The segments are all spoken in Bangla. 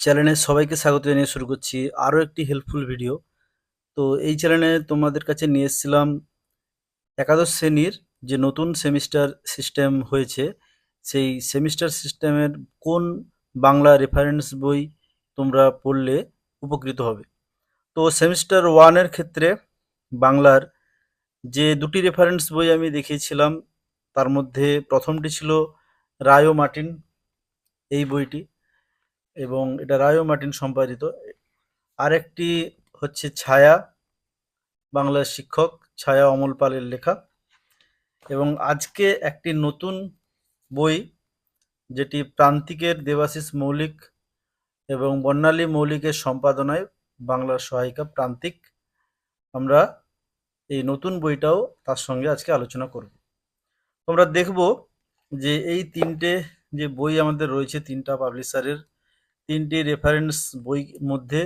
চ্যানেলে সবাইকে স্বাগত জানিয়ে শুরু করছি আরও একটি হেল্পফুল ভিডিও তো এই চ্যানেলে তোমাদের কাছে নিয়ে এসেছিলাম একাদশ শ্রেণির যে নতুন সেমিস্টার সিস্টেম হয়েছে, সেই সেমিস্টার সিস্টেমের কোন বাংলা রেফারেন্স বই তোমরা পড়লে উপকৃত হবে। তো সেমিস্টার ওয়ানের ক্ষেত্রে বাংলার যে দুটি রেফারেন্স বই আমি দেখিয়েছিলাম, তার মধ্যে প্রথমটি ছিল রায় মার্টিন, এই বইটি। এবং এটা রায়ো মার্টিন সম্পাদিত। আরেকটি হচ্ছে ছায়া, বাংলার শিক্ষক, ছায়া অমল পালের লেখা। এবং আজকে একটি নতুন বই, যেটি প্রান্তিকের দেবাশিস মৌলিক এবং বর্ণালী মৌলিকের সম্পাদনায় বাংলার সহায়িকা প্রান্তিক। আমরা এই নতুন বইটাও তার সঙ্গে আজকে আলোচনা করব। তোমরা দেখব যে এই তিনটে যে বই আমাদের রয়েছে, তিনটা পাবলিশারের তিনটি রেফারেন্স বই মধ্যে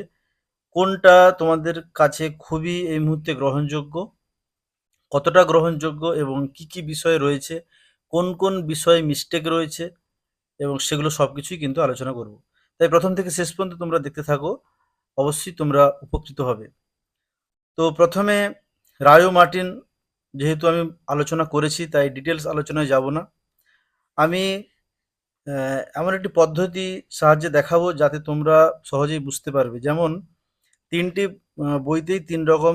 কোনটা তোমাদের কাছে খুবই এই মুহূর্তে গ্রহণযোগ্য, কতটা গ্রহণযোগ্য এবং কি কি বিষয় রয়েছে, কোন কোন বিষয়ে মিস্টেক রয়েছে এবং সেগুলো সব কিছুই কিন্তু আলোচনা করব। তাই প্রথম থেকে শেষ পর্যন্ত তোমরা দেখতে থাকো, অবশ্যই তোমরা উপকৃত হবে। তো প্রথমে রায়ো মার্টিন, যেহেতু আমি আলোচনা করেছি তাই ডিটেলস আলোচনায় যাব না। আমি এমন একটি পদ্ধতি সাহায্যে দেখাবো যাতে তোমরা সহজেই বুঝতে পারবে। যেমন, তিনটি বইতেই তিন রকম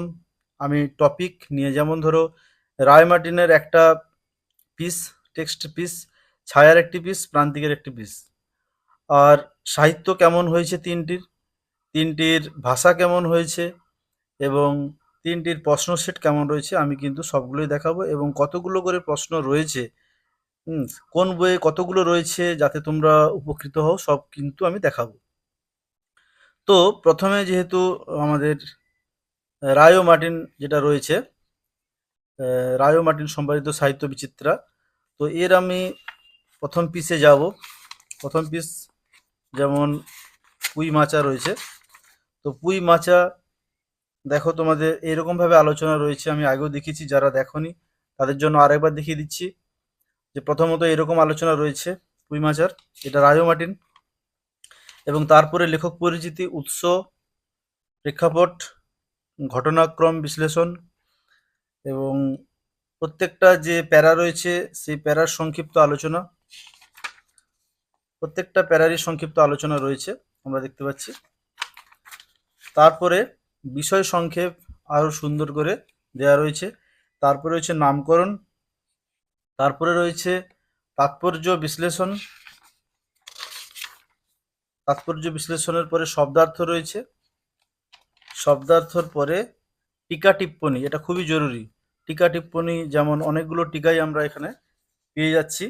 আমি টপিক নিয়ে, যেমন ধরো, রায় মার্টিনের একটা পিস টেক্সট পিস ছায়ার একটি পিস প্রান্তিকের একটি পিস আর সাহিত্য কেমন হয়েছে তিনটির? তিনটির ভাষা কেমন হয়েছে? এবং তিনটির প্রশ্ন সেট কেমন রয়েছে? আমি কিন্তু সবগুলোই দেখাবো এবং কতগুলো করে প্রশ্ন রয়েছে হুম, কোন বইয়ে কতগুলো রয়েছে যাতে তোমরা উপকৃত হও সব কিন্তু আমি দেখাবো। তো প্রথমে যেহেতু আমাদের রায় মার্টিন যেটা রয়েছে রায়ো মার্টিন সম্পাদিত সাহিত্য বিচিত্রা তো এর আমি প্রথম পিসে যাব। প্রথম পিস যেমন পুঁই মাচা রয়েছে তো পুঁই মাচা দেখো তোমাদের এরকমভাবে আলোচনা রয়েছে আমি আগেও দেখেছি যারা দেখোনি তাদের জন্য আরেকবার দেখিয়ে দিচ্ছি। যে প্রথমত এরকম আলোচনা রয়েছে পুঁই মাচার, এটা রায় মার্টিন এবং তারপরে লেখক পরিচিতি, উৎস, প্রেক্ষাপট, ঘটনাক্রম বিশ্লেষণ এবং প্রত্যেকটা যে প্যারা রয়েছে সেই প্যারার সংক্ষিপ্ত আলোচনা, প্রত্যেকটা প্যারারই সংক্ষিপ্ত আলোচনা রয়েছে, আমরা দেখতে পাচ্ছি। তারপরে বিষয় সংক্ষেপ আরও সুন্দর করে দেওয়া রয়েছে। তারপরে রয়েছে নামকরণ তারপরে রয়েছে তাৎপর্য বিশ্লেষণ। তাৎপর্য বিশ্লেষণের পরে শব্দার্থ রয়েছে। শব্দার্থর পরে টিকা টিপ্পনী, এটা খুবই জরুরি। টিকা টিপ্পনী যেমন অনেকগুলো টিকাই আমরা এখানে পেয়ে যাচ্ছি।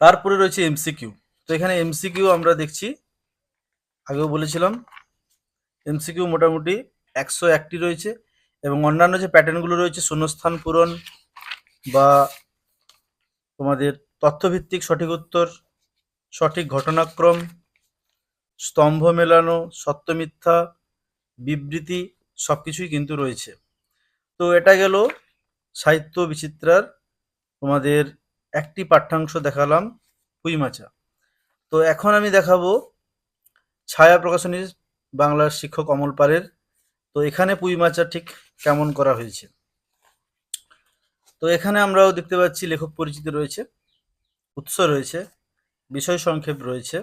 তারপরে রয়েছে এমসিকিউ। তো এখানে এমসিকিউ আমরা দেখছি, আগেও বলেছিলাম, এমসিকিউ মোটামুটি একশো একটি রয়েছে এবং অন্যান্য যে প্যাটার্নগুলো রয়েছে, শূন্যস্থান পূরণ বা তোমাদের তথ্যভিত্তিক সঠিক উত্তর, সঠিক ঘটনাক্রম, স্তম্ভ মেলানো সত্য মিথ্যা বিবৃতি সব কিছুই কিন্তু রয়েছে। তো এটা গেল সাহিত্য বিচিত্রার তোমাদের একটি পাঠ্যাংশ দেখালাম পুইমাচা তো এখন আমি দেখাবো ছায়া প্রকাশনীর বাংলার শিক্ষক অমল পালের। তো এখানে পুইমাচা ঠিক কেমন করা হয়েছে? তো এখানে আমরাও দেখতে পাচ্ছি লেখক পরিচিতি রয়েছে, উৎস রয়েছে, বিষয় সংক্ষেপ রয়েছে।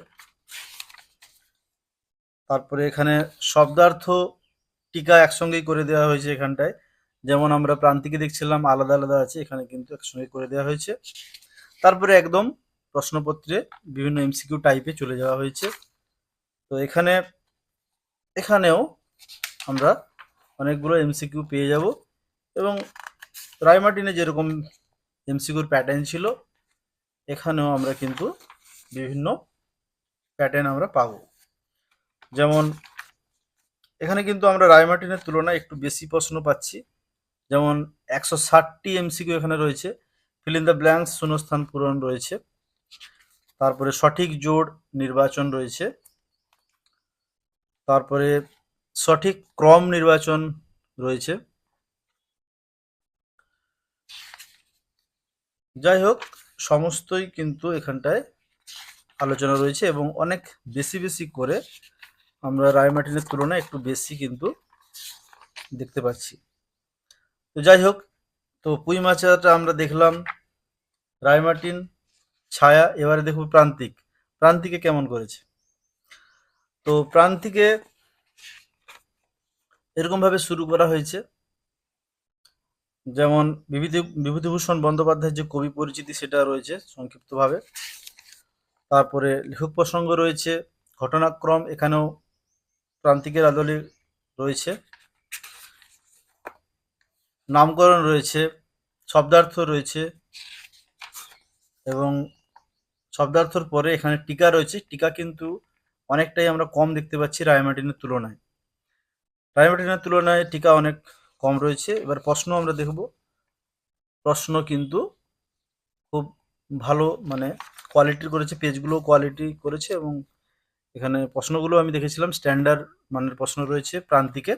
তারপরে এখানে শব্দার্থ টিকা একসঙ্গেই করে দেওয়া হয়েছে এখানটায়। যেমন আমরা প্রান্তিকে দেখছিলাম, আলাদা আলাদা আছে, এখানে কিন্তু একসঙ্গে করে দেওয়া হয়েছে। তারপরে একদম প্রশ্নপত্রে বিভিন্ন এমসিকিউ টাইপে চলে যাওয়া হয়েছে। তো এখানে, এখানেও আমরা অনেকগুলো এমসিকিউ পেয়ে যাব এবং রায়মার্টিনে যেরকম এমসিকিউর প্যাটার্ন ছিল, এখানেও আমরা কিন্তু বিভিন্ন প্যাটার্ন আমরা পাবো। যেমন, এখানে কিন্তু আমরা রায়মার্টিনের তুলনায় একটু বেশি প্রশ্ন পাচ্ছি। যেমন, একশো ষাটটি এমসিকিউ এখানে রয়েছে ফিল দ্য ব্ল্যাঙ্কস শূন্যস্থান পূরণ রয়েছে, তারপরে সঠিক জোড় নির্বাচন রয়েছে, তারপরে সঠিক ক্রম নির্বাচন রয়েছে যাই হোক সমস্তই কিন্তু এখানটায় আলোচনা রয়েছে এবং অনেক বেশি বেশি করে আমরা রায়মার্টিনের তুলনায় একটু বেশি কিন্তু দেখতে পাচ্ছি। তো যাই হোক তো পুঁই মাছটা আমরা দেখলাম রায়মার্টিন ছায়া, এবারে দেখব প্রান্তিক। প্রান্তিকে কেমন করেছে? তো প্রান্তিকে এরকম ভাবে শুরু করা হয়েছে। যেমন বিভূতি, বিভূতিভূষণ বন্দ্যোপাধ্যায়ের যে কবি পরিচিতি সেটা রয়েছে সংক্ষিপ্তভাবে। তারপরে লেখক প্রসঙ্গ রয়েছে, ঘটনাক্রম এখানেও প্রান্তিকের আদলে রয়েছে। নামকরণ রয়েছে, শব্দার্থ রয়েছে এবং শব্দার্থর পরে এখানে টিকা রয়েছে। টিকা কিন্তু অনেকটাই আমরা কম দেখতে পাচ্ছি রায়মার্টিনের তুলনায়। রায়মার্টিনের তুলনায় টিকা অনেক কম রয়েছে। এবার প্রশ্ন আমরা দেখব। প্রশ্ন কিন্তু খুব ভালো মানে কোয়ালিটির করেছে পেজগুলো কোয়ালিটি করেছে এবং এখানে প্রশ্নগুলো আমি দেখেছিলাম স্ট্যান্ডার্ড মানের প্রশ্ন রয়েছে প্রান্তিকে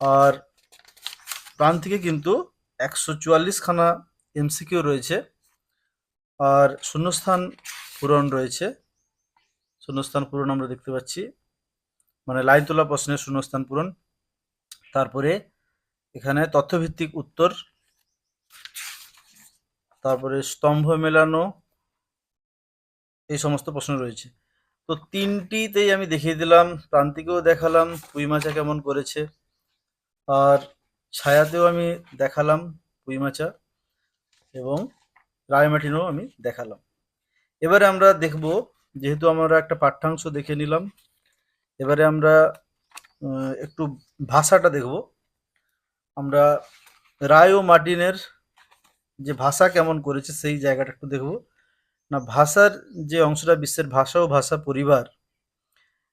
আর প্রান্তিকে কিন্তু একশো চুয়াল্লিশখানা এমসিকিউ রয়েছে আর শূন্যস্থান পূরণ রয়েছে। শূন্যস্থান পূরণ আমরা দেখতে পাচ্ছি। মানে লাইন তোলা প্রশ্নের শূন্যস্থান পূরণ তারপরে এখানে তথ্যভিত্তিক উত্তর, তারপরে স্তম্ভ মেলানো, এই সমস্ত প্রশ্ন রয়েছে। তো তিনটিতেই আমি দেখিয়ে দিলাম, প্রান্তিকেও দেখালাম, পুঁই মাচা কেমন করেছে, আর ছায়াতেও আমি দেখালাম পুঁই মাচা এবং রায়মাটিনও আমি দেখালাম। এবারে আমরা দেখব, যেহেতু আমরা একটা পাঠ্যাংশ দেখে নিলাম, এবারে আমরা একটু ভাষাটা দেখব। আমরা রায় মার্টিনের যে ভাষা কেমন করেছে সেই জায়গাটা একটু দেখব। না, ভাষার যে অংশটা বিশ্বের ভাষা ও ভাষা পরিবার,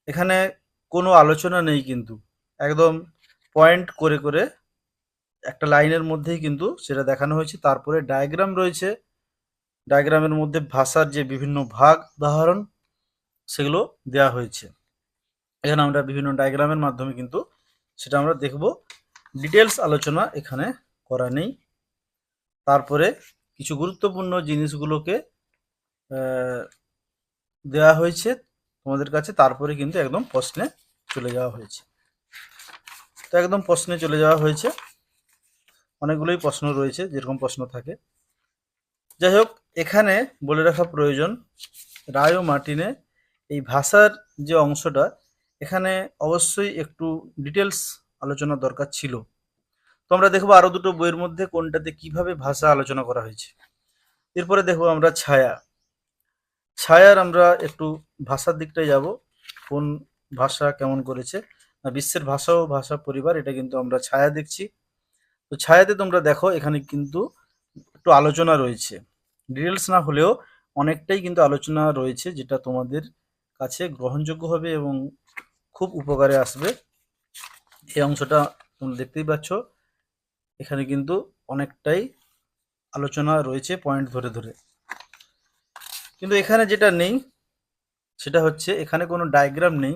এখানে কোনো আলোচনা নেই কিন্তু। একদম পয়েন্ট করে করে একটা লাইনের মধ্যেই কিন্তু সেটা দেখানো হয়েছে। তারপরে ডায়াগ্রাম রয়েছে। ডায়াগ্রামের মধ্যে ভাষার যে বিভিন্ন ভাগ, উদাহরণ, সেগুলো দেওয়া হয়েছে। এখানে আমরা বিভিন্ন ডায়াগ্রামের মাধ্যমে কিন্তু সেটা আমরা দেখব। ডিটেলস আলোচনা এখানে করা নেই। তারপরে কিছু গুরুত্বপূর্ণ জিনিসগুলোকে দেওয়া হয়েছে তোমাদের কাছে। তারপরে কিন্তু একদম প্রশ্নে চলে যাওয়া হয়েছে। তো একদম প্রশ্নে চলে যাওয়া হয়েছে। অনেকগুলোই প্রশ্ন রয়েছে, যেরকম প্রশ্ন থাকে। যাই হোক, এখানে বলে রাখা প্রয়োজন, রায় ও মার্টিনে এই ভাষার যে অংশটা এখানে অবশ্যই একটু ডিটেলস আলোচনা দরকার ছিল। তো আমরা দেখব আরও দুটো বইয়ের মধ্যে কোনটাতে কীভাবে ভাষা আলোচনা করা হয়েছে। এরপরে দেখব আমরা ছায়া। ছায়ার আমরা একটু ভাষার দিকটায় যাব, কোন ভাষা কেমন করেছে। বিশ্বের ভাষা ও ভাষা পরিবার, এটা কিন্তু আমরা ছায়া দেখছি। তো ছায়াতে তোমরা দেখো, এখানে কিন্তু একটু আলোচনা রয়েছে। ডিটেলস না হলেও অনেকটাই কিন্তু আলোচনা রয়েছে, যেটা তোমাদের কাছে গ্রহণযোগ্য হবে এবং খুব উপকারে আসবে। এই অংশটা তোমরা দেখতেই পাচ্ছ। এখানে কিন্তু অনেকটাই আলোচনা রয়েছে পয়েন্ট ধরে ধরে। কিন্তু এখানে যেটা নেই, সেটা হচ্ছে এখানে কোনো ডায়াগ্রাম নেই।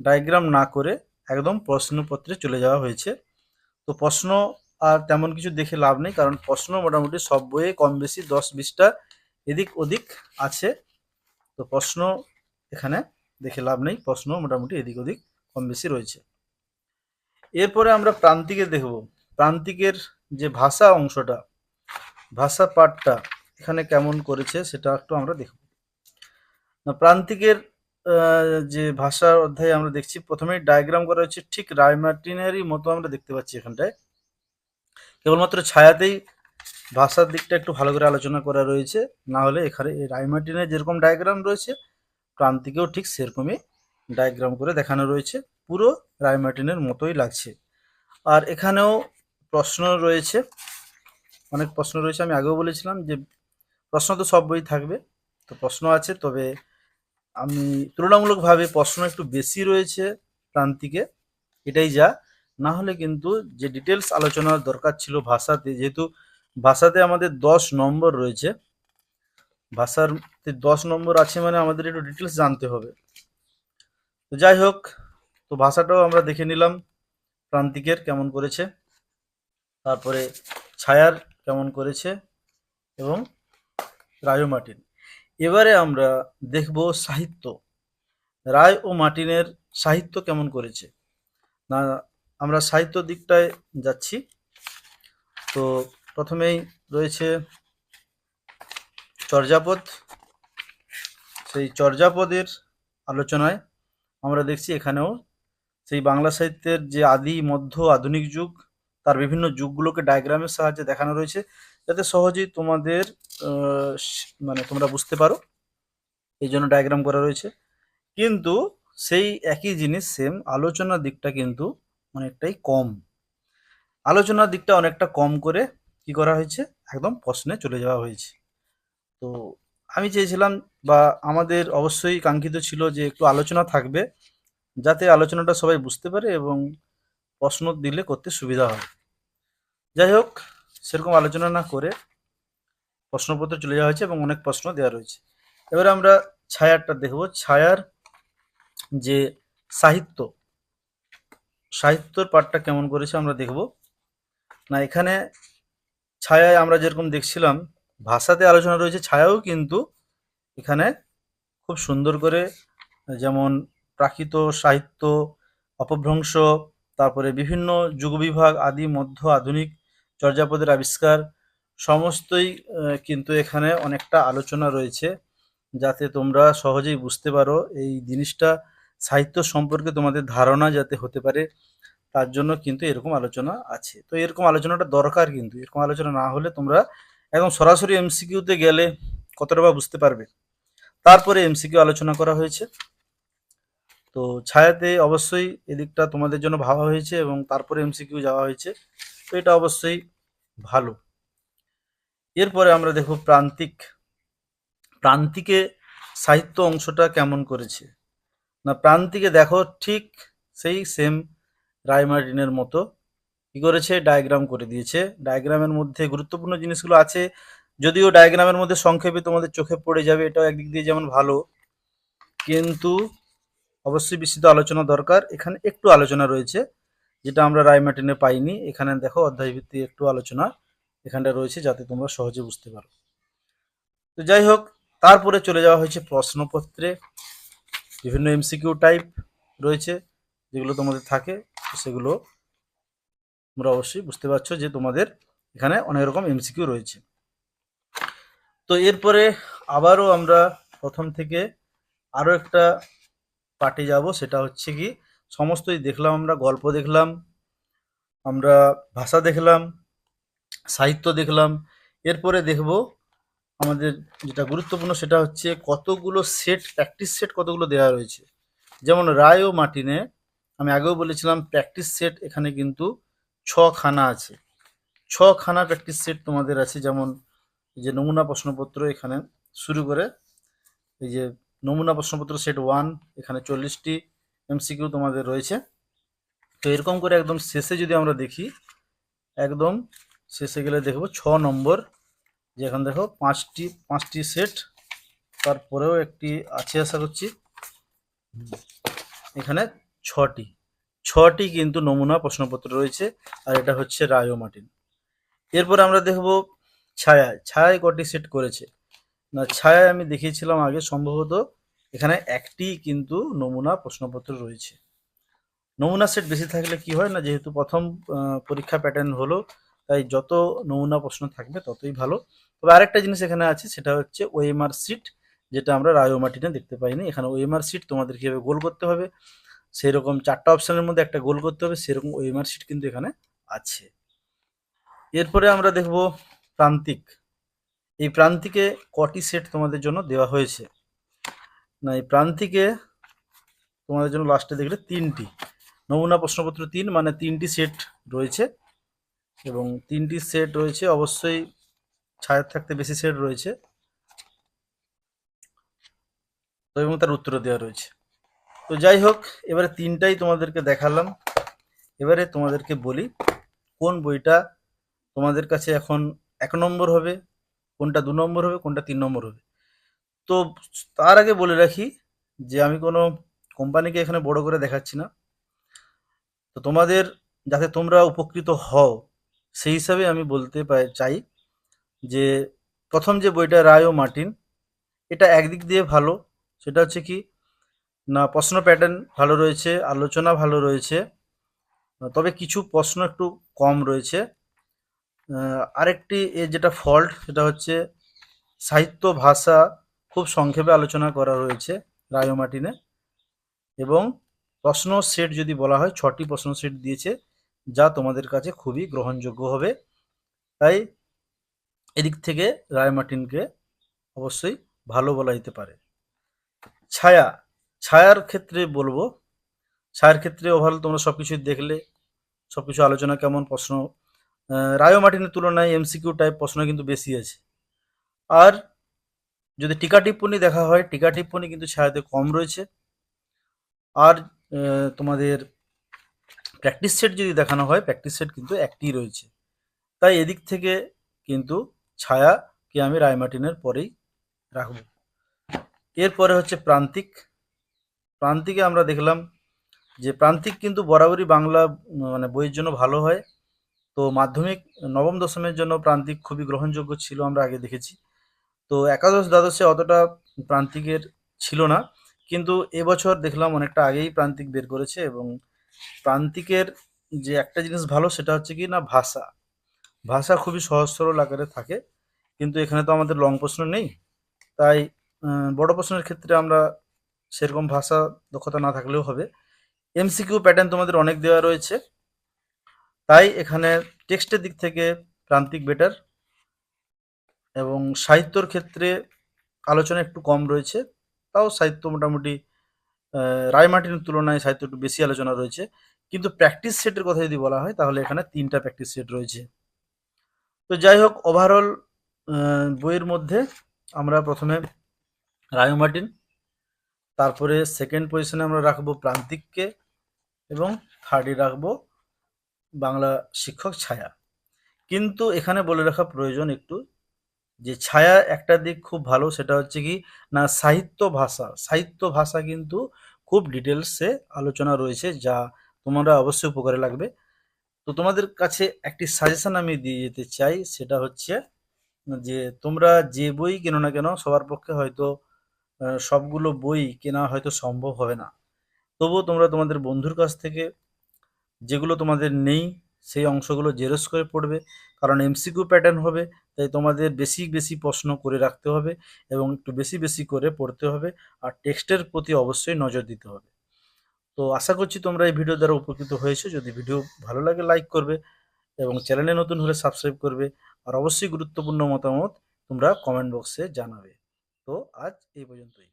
ডায়াগ্রাম না করে একদম প্রশ্নপত্রে চলে যাওয়া হয়েছে। তো প্রশ্ন আর তেমন কিছু দেখে লাভ নেই, কারণ প্রশ্ন মোটামুটি সব বইয়ে কম বেশি দশ বিশটা এদিক ওদিক আছে। তো প্রশ্ন এখানে দেখে লাভ নেই, প্রশ্ন মোটামুটি এদিক ওদিক কম বেশি রয়েছে। এরপরে আমরা প্রান্তিকে দেখব। প্রান্তিকের যে ভাষা অংশটা, ভাষা পাঠটা এখানে কেমন করেছে সেটা একটু আমরা দেখব। প্রান্তিকের যে ভাষার অধ্যায়ে আমরা দেখছি, প্রথমেই ডায়াগ্রাম করা হচ্ছে ঠিক রায়মার্টিনেরই মতো আমরা দেখতে পাচ্ছি এখানটায়। কেবলমাত্র ছায়াতেই ভাষার দিকটা একটু ভালো করে আলোচনা করা রয়েছে, না হলে এখানে রায়মার্টিনের যেরকম ডায়াগ্রাম রয়েছে প্রান্তিকেও ঠিক সেরকমই ডায়াগ্রাম করে দেখানো রয়েছে। পুরো রায়মার্টিনের মতোই লাগছে। আর এখানেও প্রশ্ন রয়েছে। অনেক প্রশ্ন রয়েছে। আমি আগেও বলেছিলাম যে প্রশ্ন তো সব বই থাকবে। তো প্রশ্ন আছে, তবে আমি তুলনামূলকভাবে প্রশ্ন একটু বেশি রয়েছে প্রান্তিকে। এটাই যা। না হলে কিন্তু যে ডিটেলস আলোচনার দরকার ছিল ভাষাতে, যেহেতু ভাষাতে আমাদের দশ নম্বর রয়েছে ভাষার দশ নম্বর আছে মানে আমাদের একটু ডিটেলস জানতে হবে। তো যাই হোক, তো ভাষাটাও আমরা দেখে নিলাম, প্রান্তিকের কেমন করেছে, তারপরে ছায়ার কেমন করেছে এবং রায়ো মার্টিন। এবারে আমরা দেখব সাহিত্য। রায় ও মার্টিনের সাহিত্য কেমন করেছে? না, আমরা সাহিত্য দিকটায় যাচ্ছি। তো প্রথমেই রয়েছে চর্যাপদ, সেই চর্যাপদের আলোচনায় আমরা দেখছি এখানেও সেই বাংলা সাহিত্যের যে আদি, মধ্য, আধুনিক যুগ, তার বিভিন্ন যুগগুলোকে ডায়াগ্রামের সাহায্যে দেখানো রয়েছে। যাতে সহজেই তোমাদের মানে তোমরা বুঝতে পারো। এই জন্য ডায়াগ্রাম করা রয়েছে। কিন্তু সেই একই জিনিস সেম আলোচনার দিকটা কিন্তু অনেকটাই কম। আলোচনার দিকটা অনেকটা কম করে কি করা হয়েছে? একদম প্রশ্নে চলে যাওয়া হয়েছে। তো আমি চেয়েছিলাম বা আমাদের অবশ্যই কাঙ্ক্ষিত ছিল যে একটু আলোচনা থাকবে, যাতে আলোচনাটা সবাই বুঝতে পারে এবং প্রশ্ন দিলে করতে সুবিধা হয়। যাই হোক, সেরকম আলোচনা না করে প্রশ্নপত্র চলে যাওয়া হয়েছে এবং অনেক প্রশ্ন দেওয়া রয়েছে। এবারে আমরা ছায়ারটা দেখব। ছায়ার যে সাহিত্য, সাহিত্যর পাঠটা কেমন করেছে আমরা দেখব। না, এখানে ছায়ায় আমরা যেরকম দেখছিলাম ভাষাতে আলোচনা রয়েছে, ছায়াও কিন্তু এখানে খুব সুন্দর করে, যেমন প্রাকৃত সাহিত্য, অপভ্রংশ, তারপরে বিভিন্ন যুগবিভাগ আদি, মধ্য, আধুনিক চর্যাপদের আবিষ্কার, সমস্তই কিন্তু এখানে অনেকটা আলোচনা রয়েছে, যাতে তোমরা সহজেই বুঝতে পারো এই জিনিসটা সাহিত্য সম্পর্কে তোমাদের ধারণা যাতে হতে পারে, তার জন্য কিন্তু এরকম আলোচনা আছে। তো এরকম আলোচনাটা দরকার কিন্তু, এরকম আলোচনা না হলে তোমরা একদম সরাসরি এমসিকিউতে গেলে কতটা বা বুঝতে পারবে? তারপরে এমসিকিউ আলোচনা করা হয়েছে। তো ছায়াতে অবশ্যই এদিকটা তোমাদের জন্য ভাবা হয়েছে এবং তারপরে এমসিকিউ যাওয়া হয়েছে। তো এটা অবশ্যই ভালো। এরপরে আমরা দেখব প্রান্তিক। প্রান্তিকে সাহিত্য অংশটা কেমন করেছে? না, প্রান্তিকে দেখো ঠিক সেই সেম রায়মার্টিনের মতো। কি করেছে? ডায়াগ্রাম করে দিয়েছে। ডায়াগ্রামের মধ্যে গুরুত্বপূর্ণ জিনিসগুলো আছে। যদিও ডায়াগ্রামের মধ্যে সংক্ষেপে তোমাদের চোখে পড়ে যাবে, এটাও একদিক দিয়ে যেমন ভালো। কিন্তু অবশ্যই বিস্তৃত আলোচনা দরকার। এখানে একটু আলোচনা রয়েছে, যেটা আমরা রায়মার্টিনে পাইনি। এখানে দেখো অধ্যায় ভিত্তিক একটু আলোচনা এখানটা রয়েছে, যাতে তোমরা সহজে বুঝতে পারো। তো যাই হোক, তারপরে চলে যাওয়া হয়েছে প্রশ্নপত্রে। বিভিন্ন এমসিকিউ টাইপ রয়েছে, যেগুলো তোমাদের থাকে, সেগুলো তোমরা অবশ্যই বুঝতে পারছ যে তোমাদের এখানে অনেক রকম এমসিকিউ রয়েছে। তো এরপরে আবারও আমরা প্রথম থেকে আরও একটা পার্টে যাব, সেটা হচ্ছে কি, সমস্তই দেখলাম আমরা, গল্প দেখলাম, আমরা ভাষা দেখলাম, সাহিত্য দেখলাম। এরপরে দেখব আমাদের যেটা গুরুত্বপূর্ণ, সেটা হচ্ছে কতগুলো সেট প্র্যাকটিস সেট কতগুলো দেওয়া রয়েছে। যেমন রায় ও মার্টিনে আমি আগেও বলেছিলাম প্র্যাকটিস সেট এখানে কিন্তু ছখানা আছে। ছখানা প্র্যাকটিস সেট তোমাদের আছে, যেমন এই যে নমুনা প্রশ্নপত্র এখানে শুরু করে, এই যে নমুনা প্রশ্নপত্র সেট ওয়ান এখানে চল্লিশটি এমসিকিউ তোমাদের রয়েছে। তো এরকম করে একদম শেষে যদি আমরা দেখি, একদম শেষে গেলে দেখব ছ নম্বর যেখানে দেখো পাঁচটি পাঁচটি সেট তারপরেও একটি আছে আশা করছি। এখানে ছটি। ছটি কিন্তু নমুনা প্রশ্নপত্র রয়েছে, আর এটা হচ্ছে রায় মার্টিন এরপর আমরা দেখব ছায়ায় ছায়ায় কটি সেট করেছে? না ছায়ায় আমি দেখিয়েছিলাম আগে, সম্ভবত এখানে একটি কিন্তু নমুনা প্রশ্নপত্র রয়েছে। নমুনা সেট বেশি থাকলে কি হয় না, যেহেতু প্রথম পরীক্ষা প্যাটার্ন হলো, তাই যত নমুনা প্রশ্ন থাকবে ততই ভালো। তবে আরেকটা জিনিস এখানে আছে, সেটা হচ্ছে ওএমআর সিট যেটা আমরা রায়োমার্টিনে দেখতে পাইনি। এখানে ওএমআর সিট তোমাদের কীভাবে গোল করতে হবে সেই রকম চারটা অপশনের মধ্যে একটা গোল করতে হবে, সেরকম ওএমআর সিট কিন্তু এখানে আছে। এরপরে আমরা দেখব প্রান্তিক। এই প্রান্তিকে কটি সেট তোমাদের জন্য দেওয়া হয়েছে? না, এই প্রান্তিকে তোমাদের জন্য লাস্টে দেখলে তিনটি। নমুনা প্রশ্নপত্র তিন মানে তিনটি সেট রয়েছে। এবং তিনটি সেট রয়েছে, অবশ্যই ছায়ার থাকতে বেশি সেট রয়েছে। এবং তার উত্তর দেওয়া রয়েছে। তো যাই হোক এবারে তিনটাই তোমাদেরকে দেখালাম। এবারে তোমাদেরকে বলি, কোন বইটা তোমাদের কাছে এখন এক নম্বর হবে, কোনটা দু নম্বর হবে, কোনটা তিন নম্বর হবে? তো তার আগে বলে রাখি যে, আমি কোনো কোম্পানিকে এখানে বড় করে দেখাচ্ছি না। তো তোমাদের, যাতে তোমরা উপকৃত হও, সেই হিসাবে আমি বলতে চাই যে, প্রথম যে বইটা রায় ও মার্টিন, এটা একদিক দিয়ে ভালো। সেটা হচ্ছে কি না, প্রশ্ন প্যাটার্ন ভালো রয়েছে, আলোচনা ভালো রয়েছে। তবে কিছু প্রশ্ন একটু কম রয়েছে। আরেকটি এর যেটা ফল্ট সেটা হচ্ছে সাহিত্য ভাষা খুব সংক্ষেপে আলোচনা করা রয়েছে রায়ো মার্টিনে এবং প্রশ্ন সেট যদি বলা হয়, ছটি প্রশ্ন সেট দিয়েছে, যা তোমাদের কাছে খুবই গ্রহণযোগ্য হবে। তাই এদিক থেকে রায় মার্টিনকে অবশ্যই ভালো বলা যেতে পারে। ছায়া ছায়ার ক্ষেত্রে বলব, ছায়ার ক্ষেত্রে ওভারঅল তোমরা সব কিছুই দেখলে সব কিছু আলোচনা কেমন প্রশ্ন রায়ো মার্টিনের তুলনায় এমসিকিউ টাইপ প্রশ্ন কিন্তু বেশি আছে। আর যদি টিকা টিপ্পনী দেখা হয়, টিকা টিপ্পনী কিন্তু ছায়াতে কম রয়েছে। আর তোমাদের প্র্যাকটিস সেট যদি দেখানো হয় প্র্যাকটিস সেট কিন্তু একটি রয়েছে। তাই এদিক থেকে কিন্তু ছায়াকে আমি রায়মার্টিনের পরেই রাখব। এরপরে হচ্ছে প্রান্তিক। প্রান্তিকে আমরা দেখলাম যে প্রান্তিক কিন্তু বরাবরই বাংলা মানে বইয়ের জন্য ভালো হয়। তো মাধ্যমিক, নবম দশমের জন্য প্রান্তিক খুবই গ্রহণযোগ্য ছিল আমরা আগে দেখেছি। তো একাদশ দ্বাদশে অতটা প্রান্তিকের ছিল না। কিন্তু এবছর দেখলাম অনেকটা আগেই প্রান্তিক বের করেছে এবং প্রান্তিকের যে একটা জিনিস ভালো সেটা হচ্ছে কি না, ভাষা। ভাষা খুবই সহজ সরল আকারে থাকে। কিন্তু এখানে তো আমাদের লং প্রশ্ন নেই। তাই বড় প্রশ্নের ক্ষেত্রে আমরা সেরকম ভাষা দক্ষতা না থাকলেও হবে। এমসিকিউ প্যাটার্ন তোমাদের অনেক দেওয়া রয়েছে। তাই এখানে টেক্সটের দিক থেকে প্রান্তিক বেটার এবং সাহিত্যর ক্ষেত্রে আলোচনা একটু কম রয়েছে। তাও সাহিত্য মোটামুটি রায়মার্টিনের তুলনায় সাহিত্য একটু বেশি আলোচনা রয়েছে। কিন্তু প্র্যাকটিস সেটের কথা যদি বলা হয়, তাহলে এখানে তিনটা প্র্যাকটিস সেট রয়েছে। তো যাই হোক ওভারঅল বইয়ের মধ্যে আমরা প্রথমে রায়ো মার্টিন তারপরে সেকেন্ড পজিশনে আমরা রাখব প্রান্তিককে এবং থার্ডে রাখব বাংলা শিক্ষক ছায়া। কিন্তু এখানে বলে রাখা প্রয়োজন একটু যে ছায়া একটা দিক খুব ভালো, সেটা হচ্ছে কি না সাহিত্য ভাষা। সাহিত্য ভাষা কিন্তু খুব ডিটেলসে আলোচনা রয়েছে যা তোমরা অবশ্যই উপকারে লাগবে। তো তোমাদের কাছে একটি সাজেশন আমি দিয়ে যেতে চাই, সেটা হচ্ছে যে তোমরা যে বই কেনো না কেন সবার পক্ষে হয়তো সবগুলো বই কেনা হয়তো সম্ভব হবে না। তবুও তোমরা তোমাদের বন্ধুর কাছ থেকে যেগুলো তোমাদের নেই, সেই অংশগুলো জেরক্স করে পড়বে। কারণ এমসিকিউ প্যাটার্ন হবে, তাই তোমাদের বেশি বেশি প্রশ্ন করে রাখতে হবে এবং একটু বেশি বেশি করে পড়তে হবে আর টেক্সটের প্রতি অবশ্যই নজর দিতে হবে। তো আশা করছি তোমরা এই ভিডিও দ্বারা উপকৃত হয়েছো। যদি ভিডিও ভালো লাগে, লাইক করবে এবং চ্যানেলে নতুন হলে সাবস্ক্রাইব করবে। আর অবশ্যই গুরুত্বপূর্ণ মতামত তোমরা কমেন্ট বক্সে জানাবে। তো আজ এই পর্যন্তই।